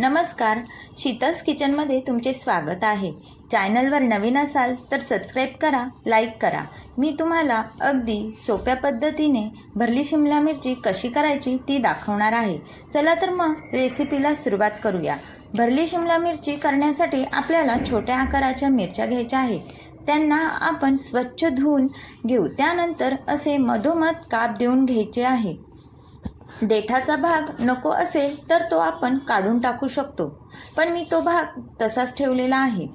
नमस्कार शीतल्स किचनमध्ये तुमचे स्वागत आहे. चॅनलवर नवीन असाल तर सबस्क्राईब करा लाईक करा. मी तुम्हाला अगदी सोप्या पद्धतीने भरली शिमला मिरची कशी करायची ती दाखवणार आहे. चला तर मग रेसिपीला सुरुवात करूया. भरली शिमला मिरची करण्यासाठी आपल्याला छोट्या आकाराच्या मिरच्या घ्यायच्या आहे त्यांना आपण स्वच्छ धुवून घेऊ. त्यानंतर असे मधोमध काप देऊन घ्यायचे आहे. देठाचा भाग नको असेल तर तो आपण काढून टाकू शकतो. पण मी तो भाग तसाच ठेवलेला आहे.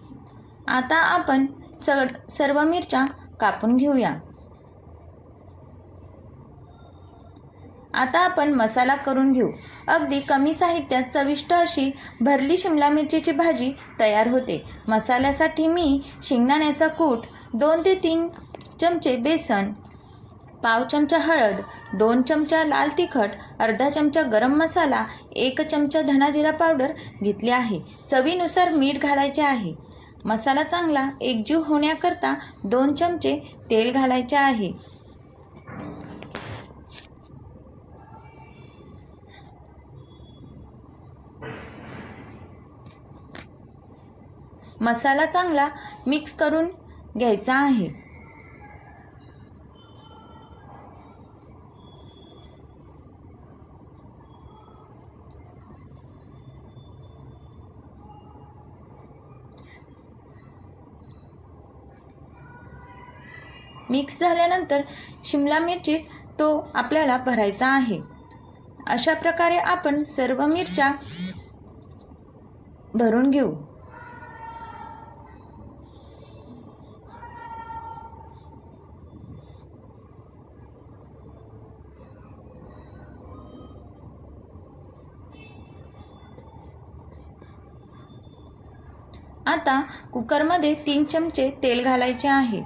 आता आपण सर सर्व मिरच्या कापून घेऊया. आता आपण मसाला करून घेऊ. अगदी कमी साहित्यात चविष्ट अशी भरली शिमला मिरचीची भाजी तयार होते. मसाल्यासाठी मी शेंगदाण्याचा कूट दोन ते तीन चमचे बेसन पाव चमचा हळद दोन चमचा लाल तिखट अर्धा चमचा गरम मसाला एक चमचा धना जिरा पावडर घेतली आहे. चवीनुसार मीठ घालायचे आहे. मसाला चांगला एकजीव होण्याकरता दोन चमचे तेल घालायचे आहे. मसाला चांगला मिक्स करून घ्यायचा आहे. मिक्स झाल्यानंतर शिमला मिरची तो आपल्याला भरायचा आहे. अशा प्रकारे आपण सर्व मिरच्या भरून घेऊ. आता कुकरमध्ये तीन चमचे तेल घालायचे आहे.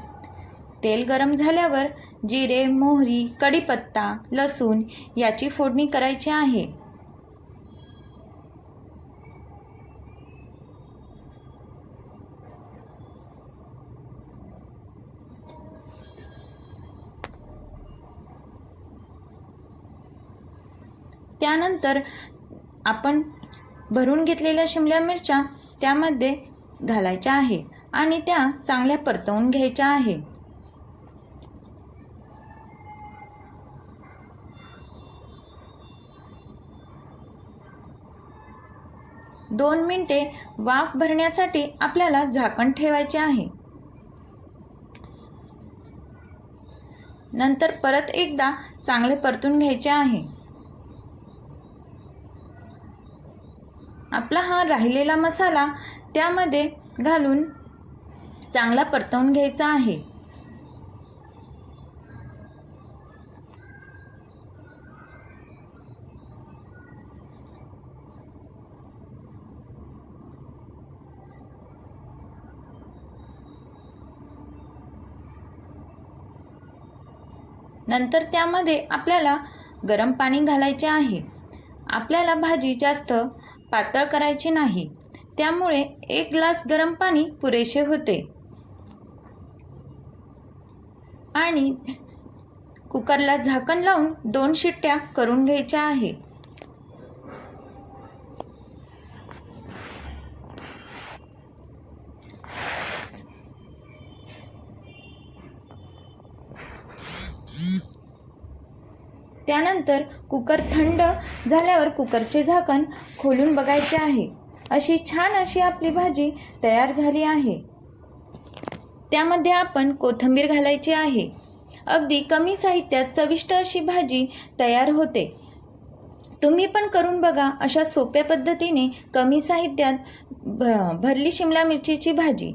तेल गरम झाल्यावर जिरे मोहरी कढीपत्ता लसूण याची फोडणी करायची आहे. त्यानंतर आपण भरून घेतलेल्या शिमल्या मिरच्या त्यामध्ये घालायच्या आहे आणि त्या चांगल्या परतवून घ्यायच्या आहे. दोन मिनिटे वाफ भरण्यासाठी आपल्याला झाकण ठेवायचे आहे. नंतर परत एकदा चांगले परतून घ्यायचे आहे. आपला हा राहिलेला मसाला त्यामध्ये घालून चांगला परतवून घ्यायचा आहे. नंतर त्यामध्ये आपल्याला गरम पाणी घालायचे आहे. आपल्याला भाजी जास्त पातळ करायची नाही. त्यामुळे एक ग्लास गरम पाणी पुरेसे होते. आणि कुकरला झाकण लावून दोन शिट्ट्या करून घ्यायच्या आहे. त्यानंतर कुकर थंड झाल्यावर कुकरचे झाकण खोलून बघायचे आहे. अशी छान अशी आपली भाजी तयार झाली आहे. त्यामध्ये आपण कोथिंबीर घालायची आहे. अगदी कमी साहित्यात चविष्ट अशी भाजी तयार होते. तुम्ही पण करून बघा अशा सोप्या पद्धतीने कमी साहित्यात भ भरली शिमला मिरचीची भाजी.